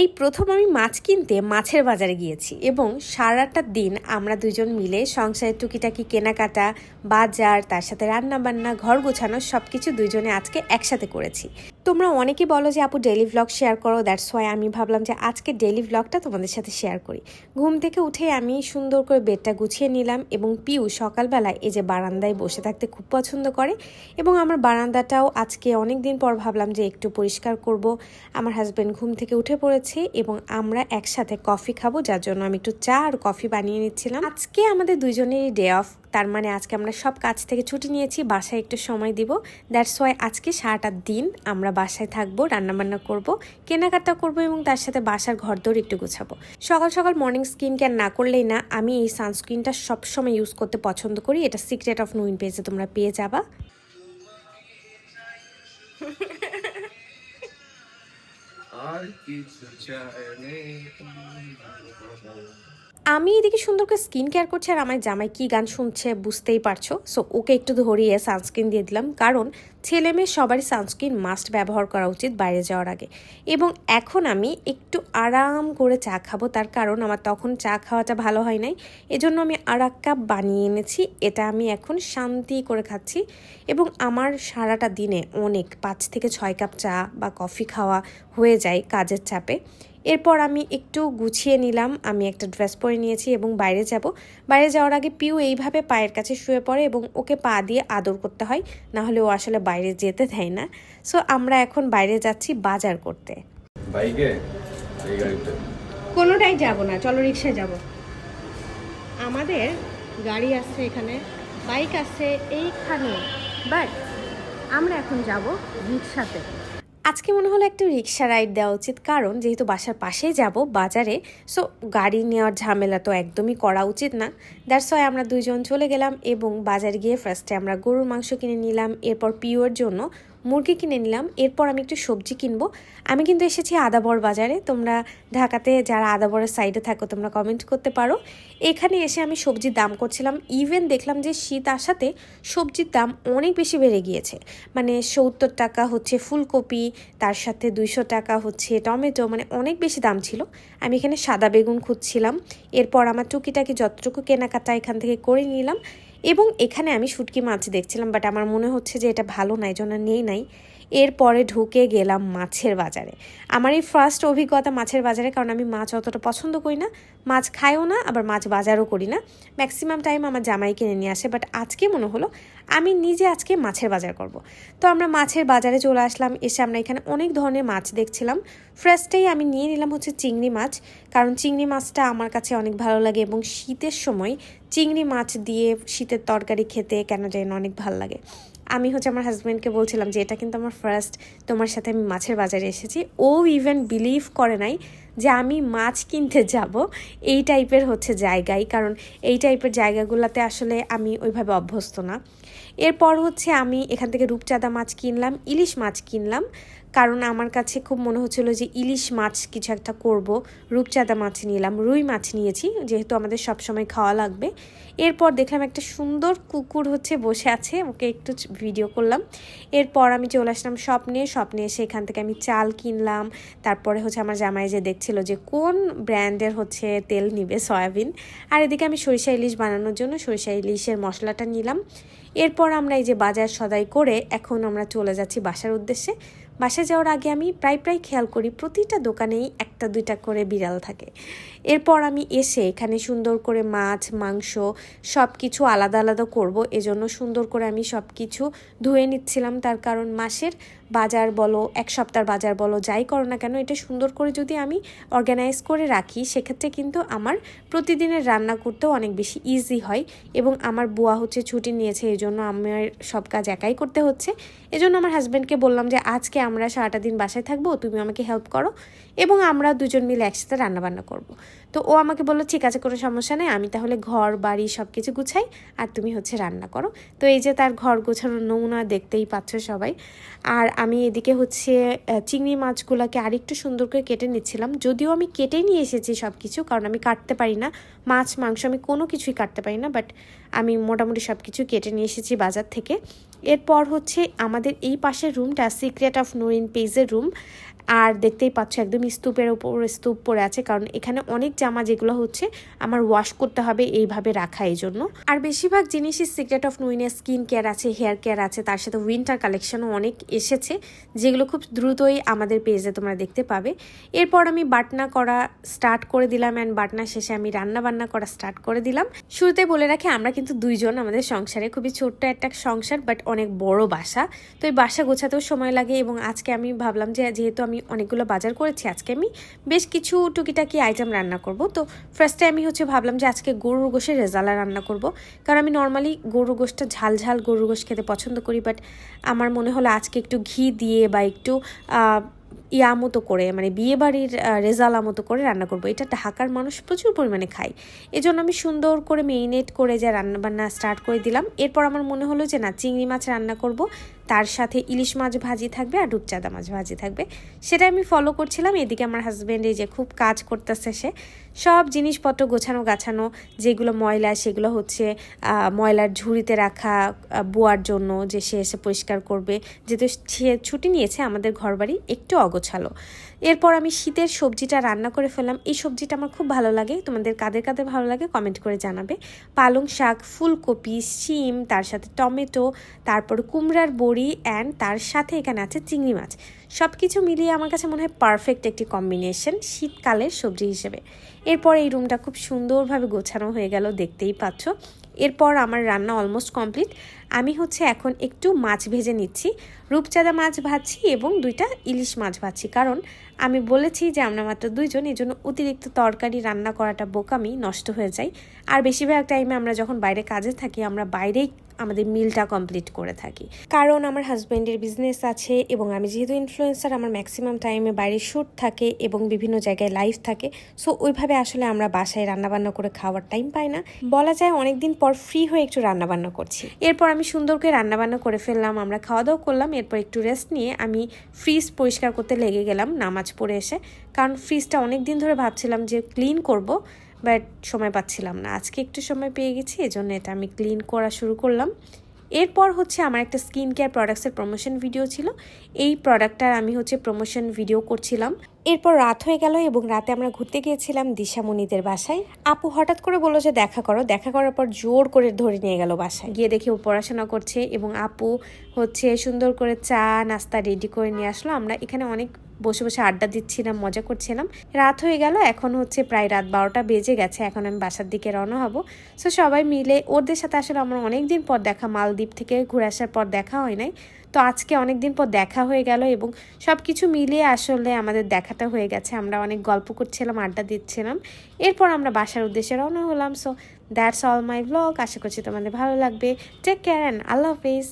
এই প্রথম আমি মাছ কিনতে মাছের বাজারে গিয়েছি এবং সারাটা দিন আমরা দুজন মিলে সংসারের টুকিটাকি কেনাকাটা, বাজার, তার সাথে রান্না বান্না ঘর গোছানো সব কিছু দুজনে আজকে একসাথে করেছি। তোমরা অনেকে বলো যে, আপু ডেলি ভ্লগ শেয়ার করো দ্যাটস ওয়াই আমি ভাবলাম যে, আজকে ডেলি ভ্লগটা তোমাদের সাথে শেয়ার করি। ঘুম থেকে উঠে আমি সুন্দর করে বেডটা গুছিয়ে নিলাম এবং পিউ সকালবেলায় এই যে বারান্দায় বসে থাকতে খুব পছন্দ করে এবং আমার বারান্দাটাও আজকে অনেক দিন পর ভাবলাম যে, একটু পরিষ্কার করব। আমার হাজব্যান্ড ঘুম থেকে উঠে পড়েছে এবং আমরা একসাথে কফি খাব, যার জন্য আমি একটু চা আর কফি বানিয়ে নিচ্ছিলাম। আজকে আমাদের দুজনেরই ডে অফ তার মানে আজকে আমরা সব কাজ থেকে ছুটি নিয়েছি, বাসায় একটু সময় দিব। দ্যাটস ওয়াই আজকে সারাটা দিন আমরা বাসায় থাকব, রান্নাবান্না করব, কেনাকাটা করব এবং তার সাথে বাসার ঘর দৌড় একটু গুছাবো। সকাল সকাল মর্নিং স্কিন কেয়ার না করলেই না, আমি এই সানস্ক্রিনটা সবসময় ইউজ করতে পছন্দ করি। এটা সিক্রেট অফ নুইন পেজে তোমরা পেয়ে যাবা। আর কিছু চাই আমি এদিকে সুন্দর করে স্কিন কেয়ার করছি আর আমার জামাই কি গান শুনছে বুঝতেই পারছ। সো ওকে একটু ধরিয়ে সানস্ক্রিন দিয়ে দিলাম। কারণ ছেলে মেয়ে সবারই সানস্ক্রিন মাস্ট ব্যবহার করা উচিত বাইরে যাওয়ার আগে। এবং এখন আমি একটু আরাম করে চা খাব। তার কারণ আমার তখন চা খাওয়াটা ভালো হয় নাই। এজন্য আমি আর এক কাপ বানিয়ে এনেছি। এটা আমি এখন শান্তি করে খাচ্ছি। এবং আমার সারাটা দিনে অনেক পাঁচ থেকে ছয় কাপ চা বা কফি খাওয়া হয়ে যায় কাজের চাপে। এরপর আমি একটু গুছিয়ে নিলাম। আমি একটা ড্রেস পরে নিয়েছি এবং বাইরে যাব। বাইরে যাওয়ার আগে পিউ এইভাবে পায়ের কাছে শুয়ে পড়ে এবং ওকে পা দিয়ে আদর করতে হয়। না হলে ও আসলে বাইরে যেতে দেয় না। সো আমরা এখন বাইরে যাচ্ছি বাজার করতে। বাইকে? এই গাড়িতে? কোনোটাই যাব না। চলো রিক্সায় যাব। আমাদের গাড়ি আছে এখানে বাইক আছে এইখানে। বাট আমরা এখন যাব রিক্সাতে। আজকে মনে হলো একটু রিক্সা রাইড দেওয়া উচিত। কারণ যেহেতু বাসার পাশেই যাব বাজারে সো গাড়ি নেওয়ার ঝামেলা তো একদমই করা উচিত না। দ্যাটস ওয়াই আমরা দুইজন চলে গেলাম এবং বাজারে গিয়ে ফার্স্টে আমরা গরুর মাংস কিনে নিলাম, এরপর পিওর জন্য মুরগি কিনে নিলাম, এরপর আমি একটু সবজি কিনবো। আমি কিন্তু এসেছি আদাবর বাজারে, তোমরা ঢাকাতে যারা আদাবরের সাইডে থাকো, তোমরা কমেন্ট করতে পারো। এখানে এসে আমি সবজির দাম করছিলাম ইভেন দেখলাম যে শীত আসাতে সবজির দাম অনেক বেশি বেড়ে গিয়েছে। মানে সত্তর টাকা হচ্ছে ফুলকপি, তার সাথে দুইশো টাকা হচ্ছে টমেটো মানে অনেক বেশি দাম ছিল। আমি এখানে সাদা বেগুন খুঁজছিলাম, এরপর আমার টুকিটাকি যতটুকু কেনাকাটা এখান থেকে করে নিলাম। এবং এখানে আমি শুটকি মাছ দেখছিলাম বাট আমার মনে হচ্ছে যে এটা ভালো নাই, জন্য নেই নাই। এরপরে ঢুকে গেলাম মাছের বাজারে। আমার এই ফার্স্ট অভিজ্ঞতা মাছের বাজারে, কারণ আমি মাছ অতটা পছন্দ করি না মাছ খাইও না, আবার মাছ বাজারও করি না। ম্যাক্সিমাম টাইম আমার জামাই কিনে নিয়ে আসে বাট আজকে মনে হলো আমি নিজে আজকে মাছের বাজার করব। তো আমরা মাছের বাজারে চলে আসলাম, এসে আমরা এখানে অনেক ধরনের মাছ দেখছিলাম। ফার্স্টেই আমি নিয়ে নিলাম হচ্ছে চিংড়ি মাছ, কারণ চিংড়ি মাছটা আমার কাছে অনেক ভালো লাগে এবং শীতের সময় চিংড়ি মাছ দিয়ে শীতের তরকারি খেতে কেন জানি না অনেক ভালো লাগে। আমি হচ্ছে আমার হাজব্যান্ডকে বলছিলাম যে, এটা কিন্তু আমার ফার্স্ট তোমার সাথে আমি মাছের বাজারে এসেছি। ও ইভেন বিলিভ করে নাই যে, আমি মাছ কিনতে যাব। এই টাইপের হচ্ছে জায়গায়, কারণ এই টাইপের জায়গাগুলোতে আসলে আমি ওইভাবে অভ্যস্ত না। এরপর হচ্ছে আমি এখান থেকে রূপচাঁদা মাছ কিনলাম, ইলিশ মাছ কিনলাম। কারণ আমার কাছে খুব মনে হচ্ছিল যে ইলিশ মাছ কিছু একটা করব। রূপচাঁদা মাছ নিলাম, রুই মাছ নিয়েছি, যেহেতু আমাদের সব সময় খাওয়া লাগবে। এরপর দেখলাম একটা সুন্দর কুকুর হচ্ছে বসে আছে, ওকে একটু ভিডিও করলাম। এরপর আমি চলে আসলাম স্বপ্নে স্বপ্নে এসে এখান থেকে আমি চাল কিনলাম। তারপরে হচ্ছে আমার জামাই যে দেখছিল যে কোন ব্র্যান্ডের হচ্ছে তেল নিবে সয়াবিন। আর এদিকে আমি সরিষা ইলিশ বানানোর জন্য সরিষা ইলিশের মশলাটা নিলাম। এরপর আমরা এই যে বাজার সদাই করে এখন আমরা চলে যাচ্ছি বাসার উদ্দেশ্যে। বাসায় যাওয়ার আগে আমি প্রায় প্রায় খেয়াল করি প্রতিটা দোকানেই একটা দুইটা করে বিড়াল থাকে। এরপর আমি এসে এখানে সুন্দর করে মাছ, মাংস সব কিছু আলাদা আলাদা করব। এজন্য সুন্দর করে আমি সব কিছু ধুয়ে নিচ্ছিলাম। তার কারণ মাসের বাজার বলো, এক সপ্তাহ বাজার বলো, যাই করো না কেন, এটা সুন্দর করে যদি আমি অর্গানাইজ করে রাখি, সেক্ষেত্রে কিন্তু আমার প্রতিদিনের রান্না করতেও অনেক বেশি ইজি হয় এবং আমার বুয়া হচ্ছে ছুটি নিয়েছে এই জন্য আমার সব কাজ একাই করতে হচ্ছে। এজন্য আমার হাজব্যান্ডকে বললাম যে, আজকে আমরা সারাটা দিন বাসায় থাকব, তুমি আমাকে হেল্প করো এবং আমরা দুজন মিলে একসাথে রান্নাবান্না করব। তো ও আমাকে বলল, ঠিক আছে, কোনো সমস্যা নেই, আমি তাহলে ঘর, বাড়ি সব কিছু গুছাই আর তুমি হচ্ছে রান্না করো। তো এই যে তার ঘর গোছানোর নমুনা দেখতেই পাচ্ছ সবাই। আর আমি এদিকে হচ্ছে চিংড়ি মাছগুলোকে আরেকটু সুন্দর করে কেটে নিচ্ছিলাম। যদিও আমি কেটে নিয়ে এসেছি সব কিছু কারণ আমি কাটতে পারি না। মাছ, মাংস আমি কোনো কিছুই কাটতে পারি না, বাট আমি মোটামুটি সব কিছু কেটে নিয়ে এসেছি বাজার থেকে। এরপর হচ্ছে আমাদের এই পাশের রুমটা, সিক্রেট অফ নোরিন পেজের রুম। আর দেখতেই পাচ্ছ একদম স্তূপের উপর স্তূপ পড়ে আছে। কারণ এখানে অনেক জামা যেগুলো হচ্ছে আমার ওয়াশ করতে হবে এইভাবে রাখা এই জন্য আর বেশিরভাগ জিনিসই সিক্রেট অফ নুইনের স্কিন কেয়ার আছে হেয়ার কেয়ার আছে, তার সাথে উইন্টার কালেকশনও অনেক এসেছে, যেগুলো খুব দ্রুতই আমাদের পেজে তোমরা দেখতে পাবে। এরপর আমি বাটনা করা স্টার্ট করে দিলাম অ্যান্ড বাটনা শেষে আমি রান্না বান্না করা স্টার্ট করে দিলাম। শুরুতে বলে রাখি, আমরা কিন্তু দুইজন আমাদের সংসারে খুবই ছোট্ট একটা সংসার বাট অনেক বড় বাসা। তো এই বাসা গোছাতেও সময় লাগে এবং আজকে আমি ভাবলাম যে যেহেতু আমি অনেকগুলো বাজার করেছি, আজকে আমি বেশ কিছু টুকিটাকি আইটেম রান্না করব। তো ফার্স্টে আমি হচ্ছে ভাবলাম যে আজকে গরুর গোশের রেজালা রান্না করব। কারণ আমি নর্মালি গরুর গোশটা ঝাল ঝাল গরুর গোশ খেতে পছন্দ করি বাট আমার মনে হলো আজকে একটু ঘি দিয়ে বা একটু ইয়া মতো করে মানে বিয়ে বাড়ির রেজালা মতো করে রান্না করব। এটা ঢাকার মানুষ প্রচুর পরিমাণে খায়। এজন্য আমি সুন্দর করে মেরিনেট করে যে রান্না বান্না স্টার্ট করে দিলাম। এরপর আমার মনে হলো যে, না, চিংড়ি মাছ রান্না করব। তার সাথে ইলিশ মাছ ভাজি থাকবে আর রূপচাঁদা মাছ ভাজি থাকবে। সেটা আমি ফলো করছিলাম। এদিকে আমার হাজব্যান্ড এই যে খুব কাজ করতেছে সে। সব জিনিসপত্র গোছানো গাছানো, যেগুলো ময়লা, সেগুলো হচ্ছে ময়লার ঝুড়িতে রাখা বোয়ার জন্য যে সে এসে পরিষ্কার করবে। যেহেতু সে ছুটি নিয়েছে আমাদের ঘরবাড়ি, একটু অগোছালো। এরপর আমি শীতের সবজিটা রান্না করে ফেললাম। এই সবজিটা আমার খুব ভালো লাগে। তোমাদের কাদের কাদের ভালো লাগে কমেন্ট করে জানাবে। পালং শাক, ফুলকপি, শিম, তার সাথে টমেটো, তারপর কুমড়ার বড়ি অ্যান্ড তার সাথে এখানে আছে চিংড়ি মাছ। সব কিছু মিলিয়ে আমার কাছে মনে হয় পারফেক্ট একটি কম্বিনেশন শীতকালের সবজি হিসেবে। এরপর এই রুমটা খুব সুন্দরভাবে গোছানো হয়ে গেল, দেখতেই পাচ্ছ। এরপর আমার রান্না অলমোস্ট কমপ্লিট আমি হচ্ছে এখন একটু মাছ ভেজে নিচ্ছি। রূপচাঁদা মাছ ভাজছি এবং দুইটা ইলিশ মাছ ভাজছি। কারণ আমি বলেছি যে আমরা মাত্র দুইজন, এই জন্য অতিরিক্ত তরকারি রান্না করাটা বোকামি, নষ্ট হয়ে যায়। আর বেশিরভাগ টাইমে আমরা যখন বাইরে কাজে থাকি, আমরা বাইরেই আমাদের মিলটা কমপ্লিট করে থাকি। কারণ আমার হাজব্যান্ডের বিজনেস আছে এবং আমি যেহেতু ইনফ্লুয়েন্সার আমার ম্যাক্সিমাম টাইমে বাইরে শ্যুট থাকে এবং বিভিন্ন জায়গায় লাইভ থাকে। সো ওইভাবে আসলে আমরা বাসায় রান্নাবান্না করে খাওয়ার টাইম পাই না। বলা যায় অনেকদিন পর ফ্রি হয়ে একটু রান্নাবান্না করছি। এরপর আমি সুন্দর করে রান্নাবান্না করে ফেললাম, আমরা খাওয়া দাওয়া করলাম। এরপর একটু রেস্ট নিয়ে আমি ফ্রিজ পরিষ্কার করতে লেগে গেলাম, নামাজ পড়ে এসে। কারণ ফ্রিজটা অনেক দিন ধরে ভাবছিলাম যে ক্লিন করব। বাট সময় পাচ্ছিলাম না। আজকে একটু সময় পেয়ে গেছি, এজন্য এটা আমি ক্লিন করা শুরু করলাম। এরপর হচ্ছে আমার একটা স্কিন কেয়ার প্রোডাক্টসের প্রমোশন ভিডিও ছিল। এই প্রোডাক্টটার আমি হচ্ছে প্রমোশন ভিডিও করছিলাম। এরপর রাত হয়ে গেল এবং রাতে আমরা ঘুরতে গিয়েছিলাম দিশামণিদের বাসায়। আপু হঠাৎ করে বলল যে, দেখা করো। দেখা করার পর জোর করে ধরে নিয়ে গেল বাসায়। গিয়ে দেখি ও পড়াশোনা করছে এবং আপু হচ্ছে সুন্দর করে চা, নাস্তা রেডি করে নিয়ে আসলো। আমরা এখানে অনেক বসে বসে আড্ডা দিচ্ছিলাম, মজা করছিলাম। রাত হয়ে গেল, এখন হচ্ছে প্রায় রাত বারোটা বেজে গেছে, এখন আমি বাসার দিকে রওনা হব। সো সবাই মিলে ওদের সাথে আসলে আমার অনেক দিন পর দেখা, মালদ্বীপ থেকে ঘুরে আসার পর দেখা হয় নাই। তো আজকে অনেক দিন পর দেখা হয়ে গেল এবং সব কিছু মিলিয়ে আসলে আমাদের দেখাটা হয়ে গেছে। আমরা অনেক গল্প করছিলাম, আড্ডা দিচ্ছিলাম। এরপর আমরা বাসার উদ্দেশ্যে রওনা হলাম। So that's all my blog আশা করছি তোমাদের ভালো লাগবে। টেক কেয়ার অ্যান্ড আল্লাহ হাফিজ।